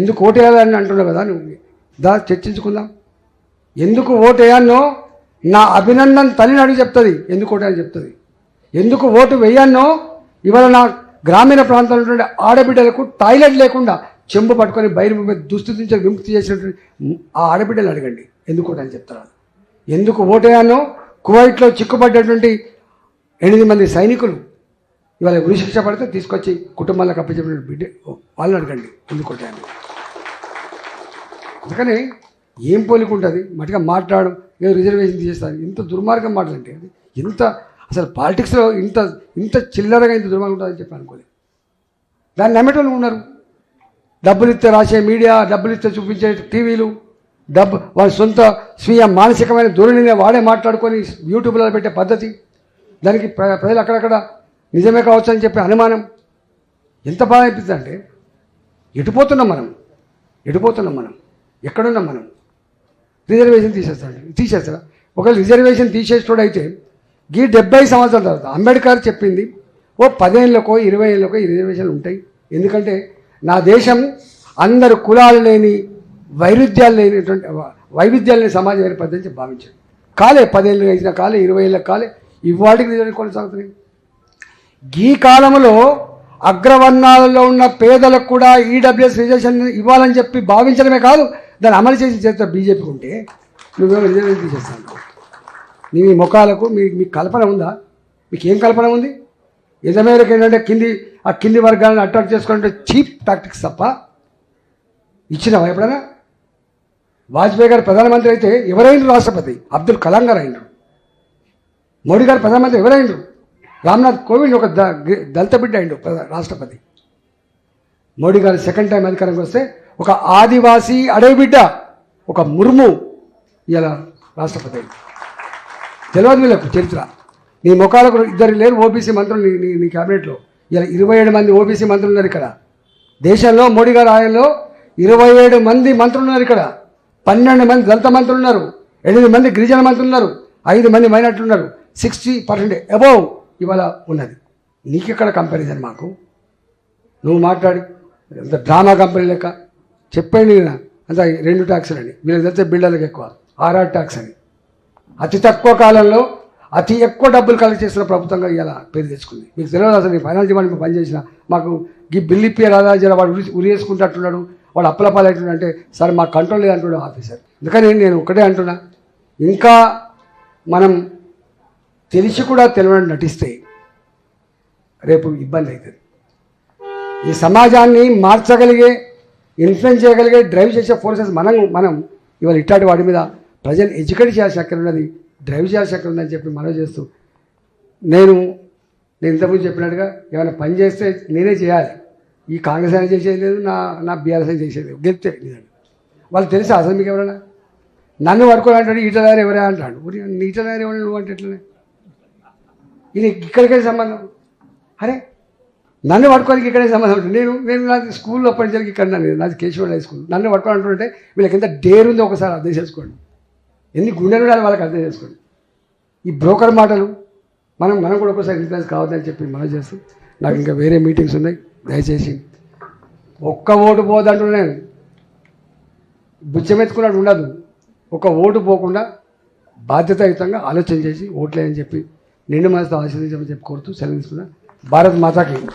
ఎందుకు ఓటేయాలని అంటున్నావు కదా నువ్వు? దా చర్చించుకుందాం. ఎందుకు ఓటేయాన్నో నా అభినందన్ తల్లిని అడిగి చెప్తుంది. ఎందుకు ఓటేయాలని చెప్తుంది? ఎందుకు ఓటు వేయాన్నో ఇవాళ నా గ్రామీణ ప్రాంతాల్లో ఉన్నటువంటి ఆడబిడ్డలకు టాయిలెట్ లేకుండా చెంబు పట్టుకొని బయలు దుస్థితి నుంచి విముక్తి చేసినటువంటి ఆ ఆడబిడ్డలు అడగండి. ఎందుకు ఓటని చెప్తారు? ఎందుకు ఓటేయాన్నో కువైట్లో చిక్కుపడ్డటువంటి ఎనిమిది మంది సైనికులు ఇవాళ ఉరిశిక్ష పడితే తీసుకొచ్చి కుటుంబాలకు అప్పచెప్పిన బిడ్డ వాళ్ళని అడగండి. ఎందుకు ఓటేయాలి అందుకని ఏం పోలిక ఉంటుంది మటుగా మాట్లాడడం ఏదో రిజర్వేషన్ తీసేస్తారు. ఇంత దుర్మార్గం మాటలంటే అది ఇంత అసలు పాలిటిక్స్లో ఇంత ఇంత చిల్లరగా ఇంత దుర్మార్గం ఉంటుందని చెప్పి అనుకోలేదు. దాన్ని నమ్మేటోళ్ళు ఉన్నారు. డబ్బులు ఇస్తే రాసే మీడియా డబ్బులు ఇస్తే చూపించే టీవీలు డబ్బు వాళ్ళ సొంత స్వీయ మానసికమైన ధోరణిని వాడే మాట్లాడుకొని యూట్యూబ్లో పెట్టే పద్ధతి దానికి ప్ర- ప్రజలు అక్కడక్కడ నిజమే కావచ్చు అని చెప్పి అనుమానం ఎంత బాధ అనిపిస్తుంది అంటే ఎటుపోతున్నాం మనం? ఎటుపోతున్నాం మనం? ఎక్కడున్నాం మనం? రిజర్వేషన్ తీసేస్తాడు తీసేస్తారా? ఒకవేళ రిజర్వేషన్ తీసేస్తాడు అయితే ఈ డెబ్బై సంవత్సరాల తర్వాత అంబేద్కర్ చెప్పింది ఓ పదేళ్ళకో ఇరవై ఏళ్ళకో ఈ రిజర్వేషన్లు ఉంటాయి. ఎందుకంటే నా దేశం అందరు కులాలు లేని వైరుధ్యాలు లేనిటువంటి వైవిధ్యాలు లేని సమాజం ఏర్పడదని చెప్పి భావించాడు కాలే పదేళ్ళు అయినా కాలే ఇరవై ఏళ్ళకి కాలే ఇవాటికి రిజర్వేషన్ కొనసాగుతున్నాయి. ఈ కాలంలో అగ్రవర్ణాలలో ఉన్న పేదలకు కూడా ఈడబ్ల్యూఎస్ రిజర్వేషన్ ఇవ్వాలని చెప్పి భావించడమే కాదు దాన్ని అమలు చేసి చేస్తా బీజేపీకి ఉంటే నువ్వేమో రిజర్వేషన్ తీసేస్తాను నీ మీ ముఖాలకు మీ మీ కల్పన ఉందా? మీకు ఏం కల్పన ఉంది? నిజమేరకు ఏంటంటే కింది ఆ కింది వర్గాలను అట్రాక్ట్ చేసుకుంటే చీప్ టాక్టిక్స్ తప్ప ఇచ్చినావా ఎప్పుడైనా? వాజ్పేయి గారు ప్రధానమంత్రి అయితే ఎవరైంది రాష్ట్రపతి అబ్దుల్ కలాం గారు అయినారు. మోడీ గారు ప్రధానమంత్రి ఎవరైండ్రు రామ్నాథ్ కోవింద్ ఒక ద- దళిత బిడ్డ అయిండు రాష్ట్రపతి. మోడీ గారు సెకండ్ టైం అధికారంకి వస్తే ఒక ఆదివాసీ అడవి బిడ్డ ఒక ముర్ము ఇలా రాష్ట్రపతి. అయింది తెలియదు వీళ్ళకు చరిత్ర. నీ ముఖాలకు ఇద్దరు లేరు ఓబీసీ మంత్రులు నీ నీ నీ క్యాబినెట్లో. ఇలా ఇరవై ఏడు మంది ఓబీసీ మంత్రులు ఉన్నారు ఇక్కడ. దేశంలో మోడీ గారు ఆయనలో ఇరవై ఏడు మంది మంత్రులు ఉన్నారు ఇక్కడ. పన్నెండు మంది దళిత మంత్రులు ఉన్నారు. ఎనిమిది మంది గిరిజన మంత్రులు ఉన్నారు. ఐదు మంది మైనార్టీలు ఉన్నారు. సిక్స్టీ పర్సెంట్ అబోవ్ ఇవాళ ఉన్నది. నీకెక్కడ కంపారిజన్ మాకు? నువ్వు మాట్లాడి. ఎంత డ్రామా కంపెనీ లెక్క? చెప్పండి నేను అంత రెండు ట్యాక్సులు అని వీళ్ళకి తెలిస్తే బిల్డర్లకు ఎక్కువ. ఆర్ఆర్ ట్యాక్స్ అని. అతి తక్కువ కాలంలో అతి ఎక్కువ డబ్బులు కలెక్ట్ చేసిన ప్రభుత్వంగా ఇలా పేరు తెచ్చుకుంది. మీకు తెలియదు అసలు ఫైనాన్స్ డిపార్ట్మెంట్ పనిచేసిన మాకు ఈ బిల్లు ఇప్పే రాజాజీ జర వాడు ఉరి ఉరి వేసుకుంటున్నాడు వాడు అప్పలపాలు అంటున్నాడు అంటే సార్ మా కంట్రోల్ లేదంటున్నాడు ఆఫీసర్. అందుకని నేను ఒకటే అంటున్నా. ఇంకా మనం తెలిసి కూడా తెలియని నటిస్తే రేపు ఇబ్బంది అవుతుంది. ఈ సమాజాన్ని మార్చగలిగే ఇన్ఫ్లుయెన్స్ చేయగలిగే డ్రైవ్ చేసే ఫోర్సెస్ మనం మనం ఇవాళ ఇట్లాంటి వాటి మీద ప్రజలు ఎడ్యుకేట్ చేయాల్సిన అక్కడ ఉన్నది డ్రైవ్ చేయాల్సిన అక్కడ ఉందని చెప్పి మనం చేస్తూ నేను నేను ఇంతకుముందు చెప్పినట్టుగా ఏమైనా పని చేస్తే నేనే చేయాలి. ఈ కాంగ్రెస్ అయినా చేసేది లేదు నా నా బీఆర్ఎస్ అయినా చేసేది లేదు. గెలిస్తే వాళ్ళు తెలుసా అసలు మీకు ఎవరైనా? నన్ను పడుకోవాలంటాడు ఈటలారు ఎవరే అంటాడు. ఊరి ఈటలారు ఎవరు నువ్వు అంటే ఎట్లనే? ఇది ఇక్కడికే సంబంధం. అరే నన్ను పట్టుకోవడానికి ఇక్కడే సంబంధం ఉంటుంది? నేను నేను నాది స్కూల్లో పనిచేయడానికి ఇక్కడ నేను నాది కేశవ హై స్కూల్. నన్ను పట్టుకోవాలంటుంటే వీళ్ళకి ఎంత డేర్ ఉందో ఒకసారి అర్థం చేసుకోండి. ఎన్ని గుండెలు ఉండాలి వాళ్ళకి అర్థం చేసుకోండి. ఈ బ్రోకర్ మాటలు మనం మనం కూడా ఒకసారి ఇన్ఫ్లుయెన్స్ కావద్దని చెప్పి మనం చేస్తాం. నాకు ఇంకా వేరే మీటింగ్స్ ఉన్నాయి. దయచేసి ఒక్క ఓటు పోదంటున్నా నేను. బుచ్చమెత్తుకున్నట్టు ఉండదు. ఒక ఓటు పోకుండా బాధ్యతాయుతంగా ఆలోచన చేసి ఓట్లేయని చెప్పి నిండు మనసుతో ఆశీర్వదించమని చెప్పి కోరుతూ సెలవు తీసుకున్నా भारत माता की।